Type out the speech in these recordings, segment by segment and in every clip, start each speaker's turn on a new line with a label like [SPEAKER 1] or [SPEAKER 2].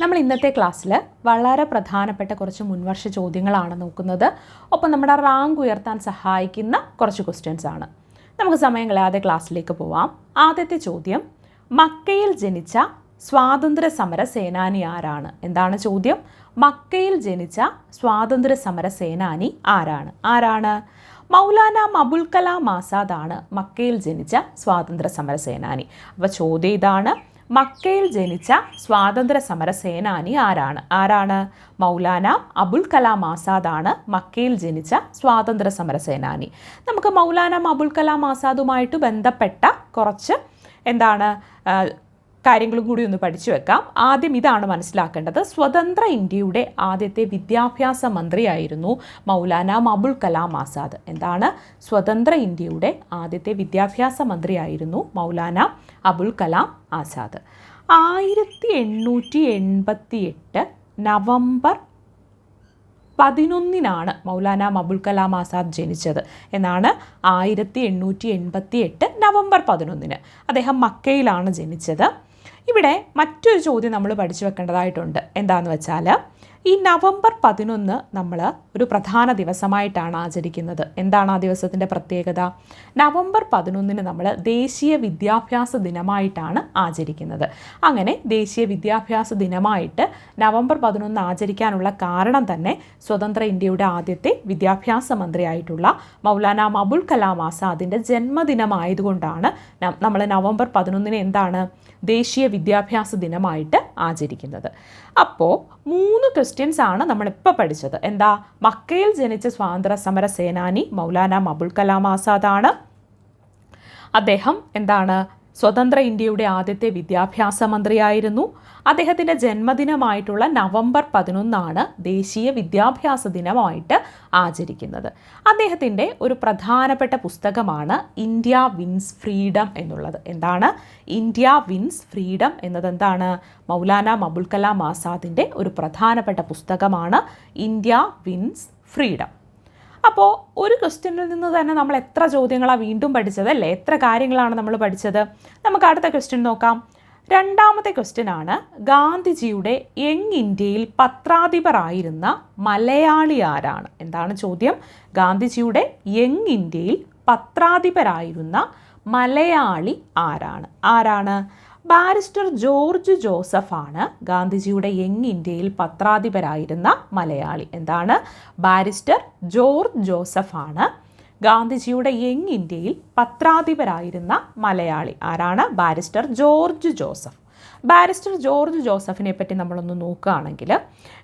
[SPEAKER 1] നമ്മൾ ഇന്നത്തെ ക്ലാസ്സിൽ വളരെ പ്രധാനപ്പെട്ട കുറച്ച് മുൻവർഷ ചോദ്യങ്ങളാണ് നോക്കുന്നത്. ഒപ്പം നമ്മുടെ റാങ്ക് ഉയർത്താൻ സഹായിക്കുന്ന കുറച്ച് ക്വസ്റ്റ്യൻസ് ആണ്. നമുക്ക് സമയം കളയാതെ ക്ലാസ്സിലേക്ക് പോവാം. ആദ്യത്തെ ചോദ്യം മക്കയിൽ ജനിച്ച സ്വാതന്ത്ര്യ സമര സേനാനി ആരാണ്? എന്താണ് ചോദ്യം? മക്കയിൽ ജനിച്ച സ്വാതന്ത്ര്യ സമര സേനാനി ആരാണ്? ആരാണ്? മൗലാന അബുൽ കലാം ആസാദാണ് മക്കയിൽ ജനിച്ച സ്വാതന്ത്ര്യ സമര സേനാനി. അപ്പോൾ ചോദ്യം ഇതാണ് മക്കയിൽ ജനിച്ച സ്വാതന്ത്ര്യ സമര സേനാനി ആരാണ്? ആരാണ്? മൗലാന അബുൽ കലാം ആസാദ് ആണ് മക്കയിൽ ജനിച്ച സ്വാതന്ത്ര്യ സമര സേനാനി നമുക്ക് മൗലാന അബുൽ കലാം ആസാദുമായിട്ട് ബന്ധപ്പെട്ട കുറച്ച് എന്താണ് കാര്യങ്ങളും കൂടി ഒന്ന് പഠിച്ചു വെക്കാം. ആദ്യം ഇതാണ് മനസ്സിലാക്കേണ്ടത്. സ്വതന്ത്ര ഇന്ത്യയുടെ ആദ്യത്തെ വിദ്യാഭ്യാസ മന്ത്രിയായിരുന്നു മൗലാന അബുൽ കലാം ആസാദ്. എന്താണ്? സ്വതന്ത്ര ഇന്ത്യയുടെ ആദ്യത്തെ വിദ്യാഭ്യാസ മന്ത്രിയായിരുന്നു മൗലാന അബുൽ കലാം ആസാദ്. ആയിരത്തി എണ്ണൂറ്റി എൺപത്തി എട്ട് നവംബർ പതിനൊന്നിനാണ് മൗലാന അബുൽ കലാം ആസാദ് ജനിച്ചത്. എന്നാണ് ആയിരത്തി എണ്ണൂറ്റി എൺപത്തി എട്ട് നവംബർ പതിനൊന്നിന്. അദ്ദേഹം മക്കയിലാണ് ജനിച്ചത്. ഇവിടെ മറ്റൊരു ചോദ്യം നമ്മൾ പഠിച്ചു വെക്കേണ്ടതായിട്ടുണ്ട്. എന്താണെന്ന് വെച്ചാൽ ഈ നവംബർ പതിനൊന്ന് നമ്മൾ ഒരു പ്രധാന ദിവസമായിട്ടാണ് ആചരിക്കുന്നത്. എന്താണ് ആ ദിവസത്തിന്റെ പ്രത്യേകത? നവംബർ പതിനൊന്നിന് നമ്മൾ ദേശീയ വിദ്യാഭ്യാസ ദിനമായിട്ടാണ് ആചരിക്കുന്നത്. അങ്ങനെ ദേശീയ വിദ്യാഭ്യാസ ദിനമായിട്ട് നവംബർ പതിനൊന്ന് ആചരിക്കാനുള്ള കാരണം തന്നെ സ്വതന്ത്ര ഇന്ത്യയുടെ ആദ്യത്തെ വിദ്യാഭ്യാസ മന്ത്രിയായിട്ടുള്ള മൗലാന അബുൽ കലാം ആസാദിന്റെ ജന്മദിനമായതുകൊണ്ടാണ് നമ്മൾ നവംബർ പതിനൊന്നിന് എന്താണ്? ദേശീയ വിദ്യാഭ്യാസ ദിനമായിട്ട് ആചരിക്കുന്നത്. അപ്പോൾ മൂന്ന് ക്വസ്റ്റ്യൻസ് ആണ് നമ്മളിപ്പോൾ പഠിച്ചത്. എന്താ? മക്കയിൽ ജനിച്ച സ്വാതന്ത്ര്യ സമര സേനാനി മൗലാന അബുൽ കലാം ആസാദാണ് അദ്ദേഹം എന്താണ്? സ്വതന്ത്ര ഇന്ത്യയുടെ ആദ്യത്തെ വിദ്യാഭ്യാസ മന്ത്രിയായിരുന്നു. അദ്ദേഹത്തിന്റെ ജന്മദിനമായിട്ടുള്ള നവംബർ പതിനൊന്നാണ് ദേശീയ വിദ്യാഭ്യാസ ദിനമായിട്ട് ആചരിക്കുന്നത്. അദ്ദേഹത്തിന്റെ ഒരു പ്രധാനപ്പെട്ട പുസ്തകമാണ് ഇന്ത്യ വിൻസ് ഫ്രീഡം എന്നുള്ളത്. എന്താണ്? ഇന്ത്യ വിൻസ് ഫ്രീഡം എന്നതെന്താണ്? മൗലാന അബുൽ കലാം ആസാദിന്റെ ഒരു പ്രധാനപ്പെട്ട പുസ്തകമാണ് ഇന്ത്യ വിൻസ് ഫ്രീഡം. അപ്പോൾ ഒരു ക്വസ്റ്റ്യനിൽ നിന്ന് തന്നെ നമ്മൾ എത്ര ചോദ്യങ്ങളാണ് വീണ്ടും പഠിച്ചത് അല്ലേ? എത്ര കാര്യങ്ങളാണ് നമ്മൾ പഠിച്ചത്? നമുക്ക് അടുത്ത ക്വസ്റ്റ്യൻ നോക്കാം. രണ്ടാമത്തെ ക്വസ്റ്റ്യൻ ആണ്. ഗാന്ധിജിയുടെ യങ് ഇന്ത്യയിൽ പത്രാധിപരായിരുന്ന മലയാളി ആരാണ്? എന്താണ് ചോദ്യം? ഗാന്ധിജിയുടെ യങ് ഇന്ത്യയിൽ പത്രാധിപരായിരുന്ന മലയാളി ആരാണ്? ആരാണ്? ബാരിസ്റ്റർ ജോർജ് ജോസഫാണ് ഗാന്ധിജിയുടെ യങ് ഇന്ത്യയിൽ പത്രാധിപരായിരുന്ന മലയാളി. എന്താണ്? ബാരിസ്റ്റർ ജോർജ് ജോസഫാണ് ഗാന്ധിജിയുടെ യങ് ഇന്ത്യയിൽ പത്രാധിപരായിരുന്ന മലയാളി. ആരാണ്? Barrister George Joseph. Barrister George ജോസഫിനെ പറ്റി നമ്മളൊന്ന് നോക്കുകയാണെങ്കിൽ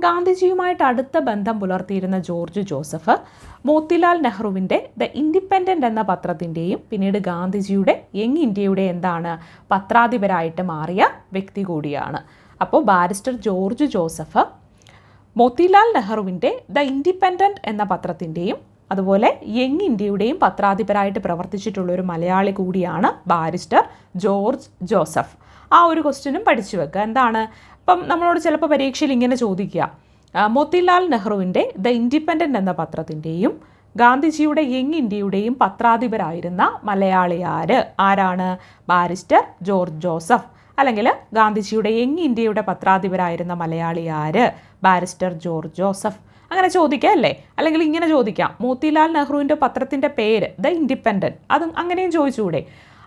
[SPEAKER 1] ഗാന്ധിജിയുമായിട്ട് അടുത്ത ബന്ധം പുലർത്തിയിരുന്ന ജോർജ് ജോസഫ് മോത്തിലാൽ നെഹ്റുവിന്റെ ദ ഇൻഡിപെൻഡന്റ് എന്ന പത്രത്തിന്റെയും പിന്നീട് ഗാന്ധിജിയുടെ യങ് ഇന്ത്യയുടെ എന്താണ് പത്രാധിപരായിട്ട് മാറിയ വ്യക്തി കൂടിയാണ്. അപ്പോൾ ബാരിസ്റ്റർ ജോർജ് ജോസഫ് മോത്തിലാൽ നെഹ്റുവിന്റെ ദ ഇൻഡിപെൻഡന്റ് എന്ന പത്രത്തിന്റെയും അതുപോലെ യങ് ഇന്ത്യയുടെയും പത്രാധിപരായിട്ട് പ്രവർത്തിച്ചിട്ടുള്ള ഒരു മലയാളി കൂടിയാണ് ബാരിസ്റ്റർ ജോർജ് ജോസഫ്. ആ ഒരു ക്വസ്റ്റ്യനും പഠിച്ചു വെക്കുക എന്താണ്? ഇപ്പം നമ്മളോട് ചിലപ്പോൾ പരീക്ഷയിൽ ഇങ്ങനെ ചോദിക്കുക. മോത്തിലാൽ നെഹ്റുവിന്റെ ദ ഇൻഡിപെൻഡന്റ് എന്ന പത്രത്തിന്റെയും ഗാന്ധിജിയുടെ യങ് ഇന്ത്യയുടെയും പത്രാധിപരായിരുന്ന മലയാളി ആര്? ആരാണ്? Barrister George Joseph. അല്ലെങ്കിൽ ഗാന്ധിജിയുടെ യങ് ഇന്ത്യയുടെ പത്രാധിപരായിരുന്ന മലയാളി ആര്? Barrister George Joseph. അങ്ങനെ ചോദിക്കാം അല്ലേ? അല്ലെങ്കിൽ ഇങ്ങനെ ചോദിക്കാം. മോത്തിലാൽ നെഹ്റുവിന്റെ പത്രത്തിന്റെ പേര് ദ ഇൻഡിപെൻഡന്റ് അതും അങ്ങനെയും ചോദിച്ചുകൂടെ?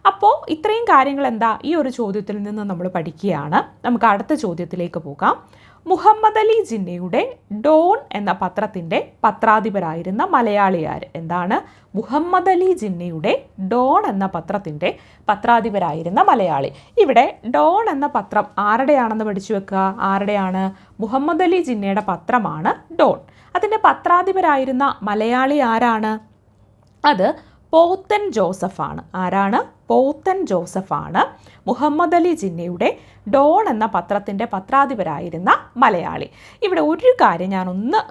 [SPEAKER 1] അപ്പോൾ ഇത്രയും കാര്യങ്ങൾ എന്താ? ഈ ഒരു ചോദ്യത്തിൽ നിന്ന് നമ്മൾ പഠിക്കുകയാണ്. നമുക്ക് അടുത്ത ചോദ്യത്തിലേക്ക് പോകാം. മുഹമ്മദ് അലി ജിന്നയുടെ ഡോൺ എന്ന പത്രത്തിന്റെ പത്രാധിപരായിരുന്ന മലയാളിയാർ എന്താണ്? മുഹമ്മദ് അലി ജിന്നയുടെ ഡോൺ എന്ന പത്രത്തിന്റെ പത്രാധിപരായിരുന്ന മലയാളി. ഇവിടെ ഡോൺ എന്ന പത്രം ആരുടെയാണെന്ന് പഠിച്ചു വെക്കുക? ആരുടെയാണ്? മുഹമ്മദ് അലി ജിന്നയുടെ പത്രമാണ് ഡോൺ. അതിന്റെ പത്രാധിപരായിരുന്ന മലയാളി ആരാണ്? അത് പോത്തൻ ജോസഫാണ്. ആരാണ്? പോത്തൻ ജോസഫാണ്. മുഹമ്മദ് അലി ജിന്നയുടെ ഡോൺ എന്ന പത്രത്തിന്റെ പത്രാധിപരായിരുന്ന മലയാളി. ഇവിടെ ഒരു കാര്യം ഞാൻ ഒന്ന്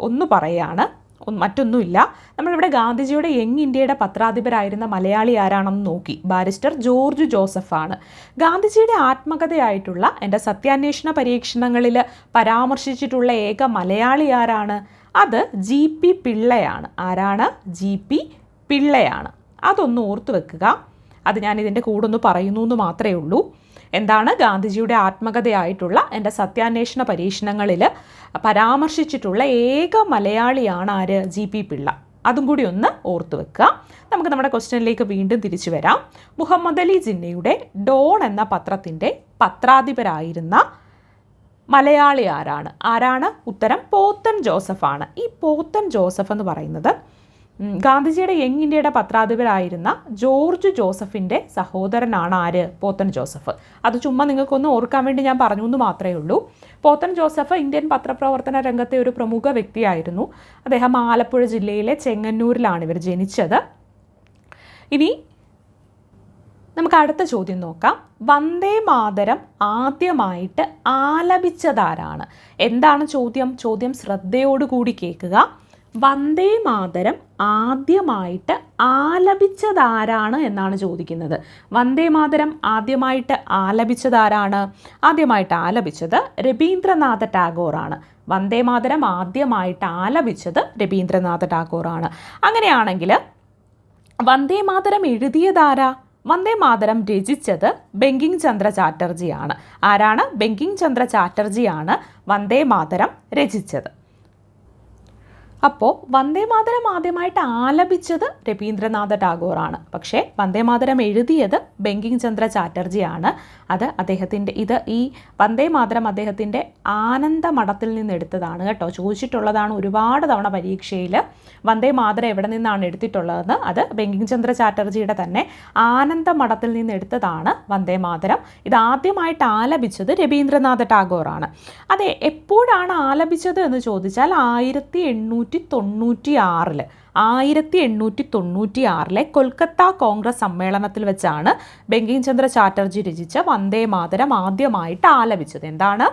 [SPEAKER 1] ഒന്ന് പറയുകയാണ് മറ്റൊന്നുമില്ല. നമ്മളിവിടെ ഗാന്ധിജിയുടെ യങ് ഇന്ത്യയുടെ പത്രാധിപരായിരുന്ന മലയാളി ആരാണെന്ന് നോക്കി. ബാരിസ്റ്റർ ജോർജ് ജോസഫാണ്. ഗാന്ധിജിയുടെ ആത്മകഥയായിട്ടുള്ള എന്റെ സത്യാന്വേഷണ പരീക്ഷണങ്ങളിൽ പരാമർശിച്ചിട്ടുള്ള ഏക മലയാളി ആരാണ്? അത് ജി പി പിള്ളയാണ്. ആരാണ്? ജി പി പിള്ളയാണ്. അതൊന്ന് ഓർത്തു വെക്കുക. അത് ഞാൻ ഇതിന്റെ കൂടെ ഒന്ന് പറയുന്നു എന്ന് മാത്രമേ ഉള്ളൂ. എന്താണ്? ഗാന്ധിജിയുടെ ആത്മകഥയായിട്ടുള്ള എന്റെ സത്യാന്വേഷണ പരീക്ഷണങ്ങളിൽ പരാമർശിച്ചിട്ടുള്ള ഏക മലയാളിയാണ് ആര്? G P Pillai. അതും കൂടി ഒന്ന് ഓർത്തു വെക്കുക. നമുക്ക് നമ്മുടെ ക്വസ്റ്റ്യനിലേക്ക് വീണ്ടും തിരിച്ചു വരാം. മുഹമ്മദ് അലി ജിന്നയുടെ ഡോൺ എന്ന പത്രത്തിന്റെ പത്രാധിപരായിരുന്ന മലയാളി ആരാണ്? ആരാണ്? ഉത്തരം പോത്തൻ ജോസഫാണ്. ഈ പോത്തൻ ജോസഫ് എന്ന് പറയുന്നത് ഗാന്ധിജിയുടെ യങ് ഇന്ത്യയുടെ പത്രാധിപരായിരുന്ന ജോർജ് ജോസഫിന്റെ സഹോദരനാണ് ആര്? പോത്തൻ ജോസഫ്. അത് ചുമ്മാ നിങ്ങൾക്കൊന്ന് ഓർക്കാൻ വേണ്ടി ഞാൻ പറഞ്ഞു എന്ന് മാത്രമേ ഉള്ളൂ. പോത്തൻ ജോസഫ് ഇന്ത്യൻ പത്രപ്രവർത്തന രംഗത്തെ ഒരു പ്രമുഖ വ്യക്തിയായിരുന്നു. അദ്ദേഹം ആലപ്പുഴ ജില്ലയിലെ ചെങ്ങന്നൂരിലാണ് ഇവർ ജനിച്ചത്. ഇനി നമുക്ക് അടുത്ത ചോദ്യം നോക്കാം. വന്ദേ മാതരം ആദ്യമായിട്ട് ആലപിച്ചതാരാണ്? എന്താണ് ചോദ്യം? ചോദ്യം ശ്രദ്ധയോടുകൂടി കേൾക്കുക. വന്ദേ മാതരം ആദ്യമായിട്ട് ആലപിച്ചതാരാണ് എന്നാണ് ചോദിക്കുന്നത്. വന്ദേ മാതരം ആദ്യമായിട്ട് ആലപിച്ചതാരാണ്? ആദ്യമായിട്ട് ആലപിച്ചത് രവീന്ദ്രനാഥ ടാഗോറാണ്. വന്ദേ മാതരം ആദ്യമായിട്ട് ആലപിച്ചത് രവീന്ദ്രനാഥ ടാഗോറാണ്. അങ്ങനെയാണെങ്കിൽ വന്ദേ മാതരം എഴുതിയതാരാ? വന്ദേ മാതരം രചിച്ചത് ബെങ്കിങ് ചന്ദ്ര ചാറ്റർജിയാണ്. ആരാണ്? ബെങ്കിങ് ചന്ദ്ര ചാറ്റർജിയാണ് വന്ദേ മാതരം രചിച്ചത്. അപ്പോൾ വന്ദേ മാതരം ആദ്യമായിട്ട് ആലപിച്ചത് രവീന്ദ്രനാഥ ടാഗോറാണ്. പക്ഷേ വന്ദേ മാതരം എഴുതിയത് ബങ്കിങ് ചന്ദ്ര ചാറ്റർജിയാണ്. അത് അദ്ദേഹത്തിന്റെ ഇത് ഈ വന്ദേ മാതരം അദ്ദേഹത്തിന്റെ ആനന്ദ മഠത്തിൽ നിന്ന് എടുത്തതാണ് കേട്ടോ. ചോദിച്ചിട്ടുള്ളതാണ് ഒരുപാട് തവണ പരീക്ഷയിൽ വന്ദേ മാതരം എവിടെ നിന്നാണ് എടുത്തിട്ടുള്ളതെന്ന്. അത് ബങ്കിങ് ചന്ദ്ര ചാറ്റർജിയുടെ തന്നെ ആനന്ദ മഠത്തിൽ നിന്ന് എടുത്തതാണ് വന്ദേ മാതരം. ഇത് ആദ്യമായിട്ട് ആലപിച്ചത് രവീന്ദ്രനാഥ ടാഗോറാണ്. അതെ എപ്പോഴാണ് ആലപിച്ചത് എന്ന് ചോദിച്ചാൽ ആയിരത്തി എണ്ണൂറ്റി തൊണ്ണൂറ്റി ആറിൽ ആയിരത്തി എണ്ണൂറ്റി തൊണ്ണൂറ്റി ആറിലെ കൊൽക്കത്ത കോൺഗ്രസ് സമ്മേളനത്തിൽ വെച്ചാണ് ബങ്കിം ചന്ദ്ര ചാറ്റർജി രചിച്ച വന്ദേ മാതരം ആദ്യമായിട്ട് ആലപിച്ചത്. എന്താണ്?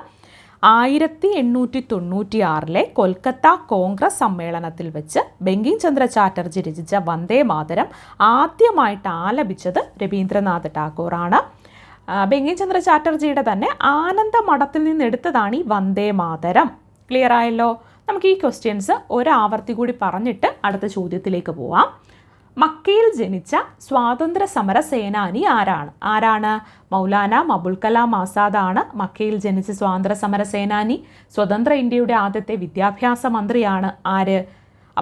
[SPEAKER 1] ആയിരത്തി എണ്ണൂറ്റി തൊണ്ണൂറ്റി ആറിലെ കൊൽക്കത്ത കോൺഗ്രസ് സമ്മേളനത്തിൽ വെച്ച് ബങ്കിം ചന്ദ്ര ചാറ്റർജി രചിച്ച വന്ദേ മാതരം ആദ്യമായിട്ട് ആലപിച്ചത് രവീന്ദ്രനാഥ് ടാഗോറാണ്. ബങ്കിം ചന്ദ്ര ചാറ്റർജിയുടെ തന്നെ ആനന്ദ മഠത്തിൽ നിന്ന് എടുത്തതാണ് ഈ വന്ദേ മാതരം. ക്ലിയർ ആയല്ലോ? നമുക്ക് ഈ ക്വസ്റ്റ്യൻസ് ഒരാവർത്തി കൂടി പറഞ്ഞിട്ട് അടുത്ത ചോദ്യത്തിലേക്ക് പോവാം. മക്കയിൽ ജനിച്ച സ്വാതന്ത്ര്യ സമര സേനാനി ആരാണ്? ആരാണ്? മൗലാന അബുൽ കലാം ആസാദാണ് മക്കയിൽ ജനിച്ച സ്വാതന്ത്ര്യ സമര സേനാനി. സ്വതന്ത്ര ഇന്ത്യയുടെ ആദ്യത്തെ വിദ്യാഭ്യാസ മന്ത്രിയാണ് ആര്?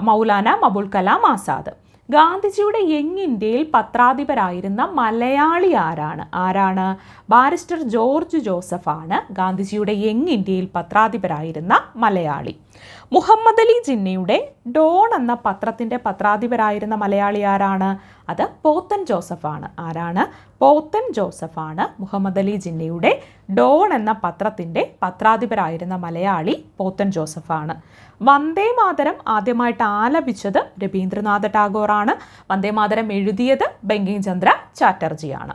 [SPEAKER 1] മൗലാന അബുൽ കലാം ആസാദ്. ഗാന്ധിജിയുടെ യങ് ഇന്ത്യയിൽ പത്രാധിപരായിരുന്ന മലയാളി ആരാണ്? ആരാണ്? ബാരിസ്റ്റർ ജോർജ് ജോസഫാണ് ഗാന്ധിജിയുടെ യങ് ഇന്ത്യയിൽ പത്രാധിപരായിരുന്ന മലയാളി. മുഹമ്മദ് അലി ജിന്നയുടെ ഡോൺ എന്ന പത്രത്തിന്റെ പത്രാധിപരായിരുന്ന മലയാളി ആരാണ്? അത് പോത്തൻ ജോസഫാണ്. ആരാണ്? പോത്തൻ ജോസഫാണ് മുഹമ്മദ് അലി ജിന്നയുടെ ഡോൺ എന്ന പത്രത്തിന്റെ പത്രാധിപരായിരുന്ന മലയാളി പോത്തൻ ജോസഫാണ്. വന്ദേ മാതരം ആദ്യമായിട്ട് ആലപിച്ചത് രവീന്ദ്രനാഥ ടാഗോറാണ്. വന്ദേ മാതരം എഴുതിയത് ബങ്കിം ചന്ദ്ര ചാറ്റർജിയാണ്.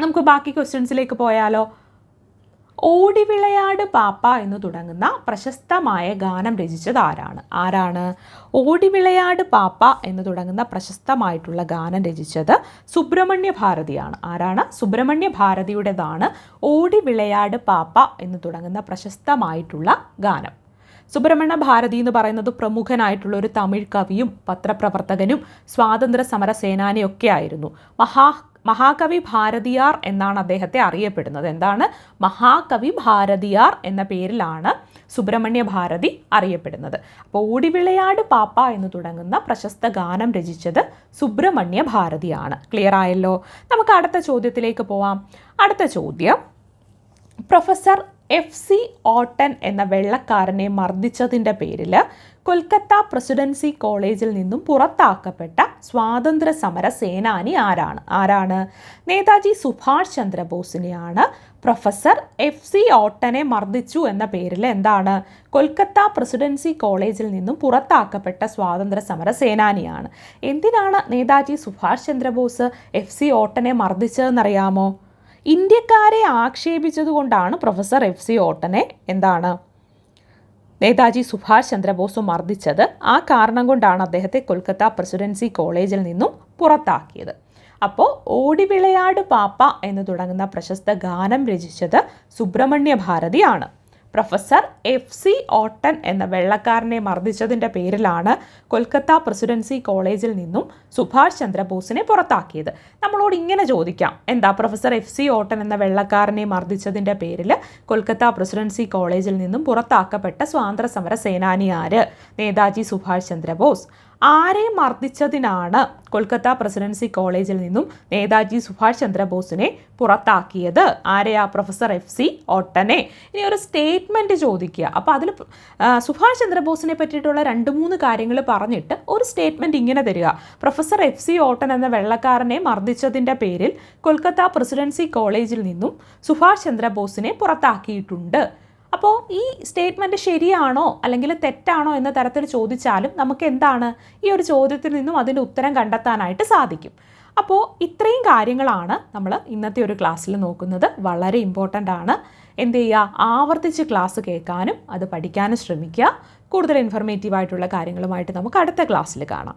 [SPEAKER 1] നമുക്ക് ബാക്കി ക്വസ്റ്റ്യൻസിലേക്ക് പോയാലോ? ഓടിവിളയാട് പാപ്പ എന്ന് തുടങ്ങുന്ന പ്രശസ്തമായ ഗാനം രചിച്ചത് ആരാണ്? ആരാണ്? ഓടിവിളയാട് പാപ്പ എന്ന് തുടങ്ങുന്ന പ്രശസ്തമായിട്ടുള്ള ഗാനം രചിച്ചത് സുബ്രഹ്മണ്യ ഭാരതിയാണ്. ആരാണ്? സുബ്രഹ്മണ്യ ഭാരതിയുടേതാണ് ഓടിവിളയാട് പാപ്പ എന്ന് തുടങ്ങുന്ന പ്രശസ്തമായിട്ടുള്ള ഗാനം. സുബ്രഹ്മണ്യ ഭാരതി എന്ന് പറയുന്നത് പ്രമുഖനായിട്ടുള്ള ഒരു തമിഴ് കവിയും പത്രപ്രവർത്തകനും സ്വാതന്ത്ര്യ സമര സേനാനിയൊക്കെ ആയിരുന്നു. മഹാ മഹാകവി ഭാരതിയാർ എന്നാണ് അദ്ദേഹത്തെ അറിയപ്പെടുന്നത്. എന്താണ്? മഹാകവി ഭാരതിയാർ എന്ന പേരിലാണ് സുബ്രഹ്മണ്യ ഭാരതി അറിയപ്പെടുന്നത്. അപ്പോൾ ഓടിവിളയാട് പാപ്പ എന്ന് തുടങ്ങുന്ന പ്രശസ്ത ഗാനം രചിച്ചത് സുബ്രഹ്മണ്യ ഭാരതിയാണ്. ക്ലിയർ ആയല്ലോ? നമുക്ക് അടുത്ത ചോദ്യത്തിലേക്ക് പോവാം. അടുത്ത ചോദ്യം. പ്രൊഫസർ എഫ് സി ഓട്ടൻ എന്ന വെള്ളക്കാരനെ മർദ്ദിച്ചതിന്റെ പേരിൽ കൊൽക്കത്ത പ്രസിഡൻസി കോളേജിൽ നിന്നും പുറത്താക്കപ്പെട്ട സ്വാതന്ത്ര്യ സമര സേനാനി ആരാണ്? ആരാണ്? നേതാജി സുഭാഷ് ചന്ദ്രബോസിനെയാണ് പ്രൊഫസർ എഫ് സി ഓട്ടനെ മർദ്ദിച്ചു എന്ന പേരിൽ എന്താണ്? കൊൽക്കത്ത പ്രസിഡൻസി കോളേജിൽ നിന്നും പുറത്താക്കപ്പെട്ട സ്വാതന്ത്ര്യ സമര സേനാനിയാണ്. എന്തിനാണ് നേതാജി സുഭാഷ് ചന്ദ്രബോസ് എഫ് സി ഓട്ടനെ മർദ്ദിച്ചതെന്നറിയാമോ? ഇന്ത്യക്കാരെ ആക്ഷേപിച്ചതുകൊണ്ടാണ് പ്രൊഫസർ എഫ് സി ഓട്ടനെ എന്താണ്? നേതാജി സുഭാഷ് ചന്ദ്രബോസ് മർദ്ദിച്ചത് ആ കാരണം കൊണ്ടാണ് അദ്ദേഹത്തെ കൊൽക്കത്ത പ്രസിഡൻസി കോളേജിൽ നിന്നും പുറത്താക്കിയത്. അപ്പോൾ ഓടിവിളയാട് പാപ്പ എന്ന് തുടങ്ങുന്ന പ്രശസ്ത ഗാനം രചിച്ചത് സുബ്രഹ്മണ്യ ഭാരതിയാണ്. പ്രൊഫസർ എഫ് സി ഓട്ടൻ എന്ന വെള്ളക്കാരനെ മർദ്ദിച്ചതിന്റെ പേരിലാണ് കൊൽക്കത്ത പ്രസിഡൻസി കോളേജിൽ നിന്നും സുഭാഷ് ചന്ദ്രബോസിനെ പുറത്താക്കിയത്. നമ്മളോട് ഇങ്ങനെ ചോദിക്കാം എന്താ പ്രൊഫസർ എഫ് സി ഓട്ടൻ എന്ന വെള്ളക്കാരനെ മർദ്ദിച്ചതിന്റെ പേരിൽ കൊൽക്കത്ത പ്രസിഡൻസി കോളേജിൽ നിന്നും പുറത്താക്കപ്പെട്ട സ്വാതന്ത്ര്യ സമര സേനാനി ആര്? നേതാജി സുഭാഷ് ചന്ദ്രബോസ്. ആരെ മർദ്ദിച്ചതിനാണ് കൊൽക്കത്ത പ്രസിഡൻസി കോളേജിൽ നിന്നും നേതാജി സുഭാഷ് ചന്ദ്രബോസിനെ പുറത്താക്കിയത്? ആരെയാ പ്രൊഫസർ എഫ് സി ഓട്ടനെ? ഇനി ഒരു സ്റ്റേറ്റ്മെന്റ് ചോദിക്കുക. അപ്പോൾ അതിൽ സുഭാഷ് ചന്ദ്രബോസിനെ പറ്റിയിട്ടുള്ള രണ്ട് മൂന്ന് കാര്യങ്ങൾ പറഞ്ഞിട്ട് ഒരു സ്റ്റേറ്റ്മെന്റ് ഇങ്ങനെ തരിക. പ്രൊഫസർ എഫ് സി ഓട്ടൻ എന്ന വെള്ളക്കാരനെ മർദ്ദിച്ചതിന്റെ പേരിൽ കൊൽക്കത്ത പ്രസിഡൻസി കോളേജിൽ നിന്നും സുഭാഷ് ചന്ദ്രബോസിനെ പുറത്താക്കിയിട്ടുണ്ട്. അപ്പോൾ ഈ സ്റ്റേറ്റ്മെന്റ് ശരിയാണോ അല്ലെങ്കിൽ തെറ്റാണോ എന്ന തരത്തിൽ ചോദിച്ചാലും നമുക്ക് എന്താണ് ഈ ഒരു ചോദ്യത്തിൽ നിന്നും അതിന്റെ ഉത്തരം കണ്ടെത്താനായിട്ട് സാധിക്കും. അപ്പോൾ ഇത്രയും കാര്യങ്ങളാണ് നമ്മൾ ഇന്നത്തെ ഒരു ക്ലാസ്സിൽ നോക്കുന്നത്. വളരെ ഇമ്പോർട്ടന്റ് ആണ്. എന്ത് ചെയ്യുക? ആവർത്തിച്ച് ക്ലാസ് കേൾക്കാനും അത് പഠിക്കാനും ശ്രമിക്കുക. കൂടുതൽ ഇൻഫർമേറ്റീവ് ആയിട്ടുള്ള കാര്യങ്ങളുമായിട്ട് നമുക്ക് അടുത്ത ക്ലാസ്സിൽ കാണാം.